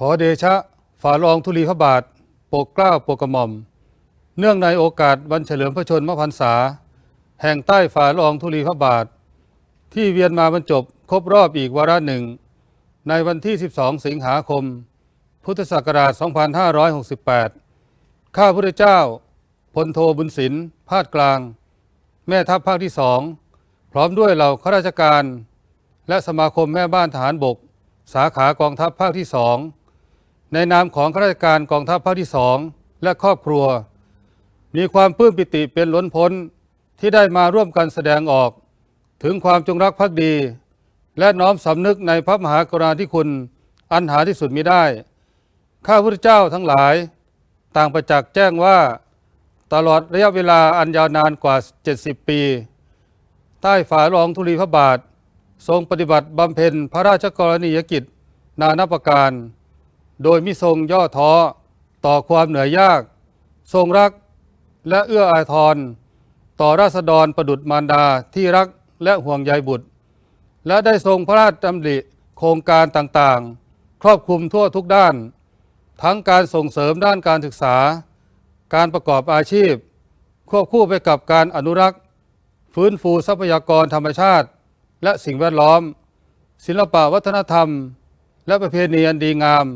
ขอเดชะฝ่าลองธุลีพระบาทปกเกล้าปกกระหม่อม เนื่องในโอกาสวันเฉลิมพระชนมพรรษา แห่งใต้ฝ่าลองธุลีพระบาท ที่เวียนมาบรรจบครบรอบอีกวาระหนึ่ง ในวันที่ 12 สิงหาคม พุทธศักราช 2568 ข้าพุทธเจ้าพลโทบุญสินพาดกลาง แม่ทัพภาคที่สองพร้อมด้วยเหล่าข้าราชการ และสมาคมแม่บ้านทหารบก สาขากองทัพภาคที่สอง ในนามของข้าราชการกองทัพภาคที่สองและครอบครัว มีความปลื้มปิติเป็นล้นพ้นที่ได้มาร่วมกันแสดงออก ถึงความจงรักภักดี และน้อมสำนึกในพระมหากรุณาธิคุณ อันหาที่สุดมิได้ ข้าพุทธเจ้าทั้งหลาย ต่างประจักษ์แจ้งว่า ตลอดระยะเวลาอันยาวนานกว่า 70 ปี ใต้ฝ่าละอองธุลีพระบาท ทรงปฏิบัติบำเพ็ญพระราชกรณียกิจ นานาประการ โดยมิทรงย่อท้อต่อความเหนื่อยยาก ทรงรักและเอื้ออาทร ต่อราษฎรประดุจมารดาที่รักและห่วงใยบุตร และได้ทรงพระราชดำริโครงการต่างๆ ครอบคลุมทั่วทุกด้าน ทั้งการส่งเสริมด้านการศึกษา การประกอบอาชีพ ควบคู่ไปกับการอนุรักษ์ ฟื้นฟูทรัพยากรธรรมชาติ และสิ่งแวดล้อม ศิลปวัฒนธรรม และประเพณีอันดีงาม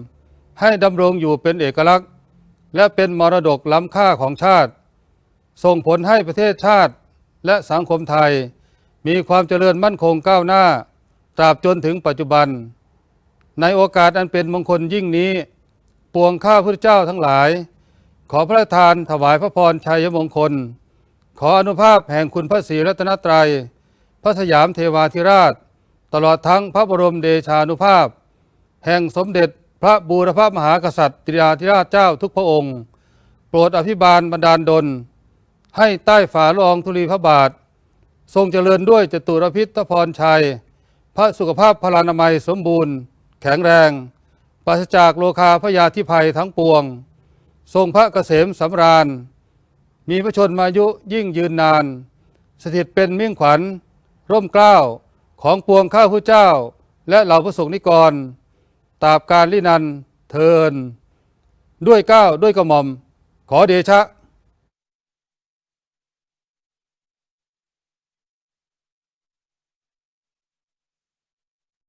ให้ดำรงอยู่เป็นเอกลักษณ์ และเป็นมรดกล้ำค่าของชาติ ส่งผลให้ประเทศชาติและสังคมไทย มีความเจริญมั่นคงก้าวหน้า ตราบจนถึงปัจจุบัน ในโอกาสอันเป็นมงคลยิ่งนี้ ปวงข้าพุทธเจ้าทั้งหลาย ขอพระทานถวายพระพรชัยมงคล ขออนุภาพแห่งคุณพระศรีรัตนตรัย พระสยามเทวาธิราช ตลอดทั้งพระบรมเดชานุภาพ แห่งสมเด็จ พระบูรพมหากษัตริย์ติยาธิราชเจ้าทุกพระองค์ โปรดอภิบาลบันดาลดล ให้ใต้ฝ่าละอองธุลีพระบาท ทรงเจริญด้วยจตุรพิษพรชัย พระสุขภาพพลานามัยสมบูรณ์ แข็งแรงปราศจากโลคาพยาธิภัยทั้งปวง ทรงพระเกษมสำราญ มีพระชนมายุยิ่งยืนนาน สถิตเป็นมิ่งขวัญ ร่มเกล้าของปวงข้าผู้เจ้า และเหล่าพระสงฆ์นิกร ตาบการลินันเทินด้วยก้าวด้วยกระหม่อม ขอเดชะ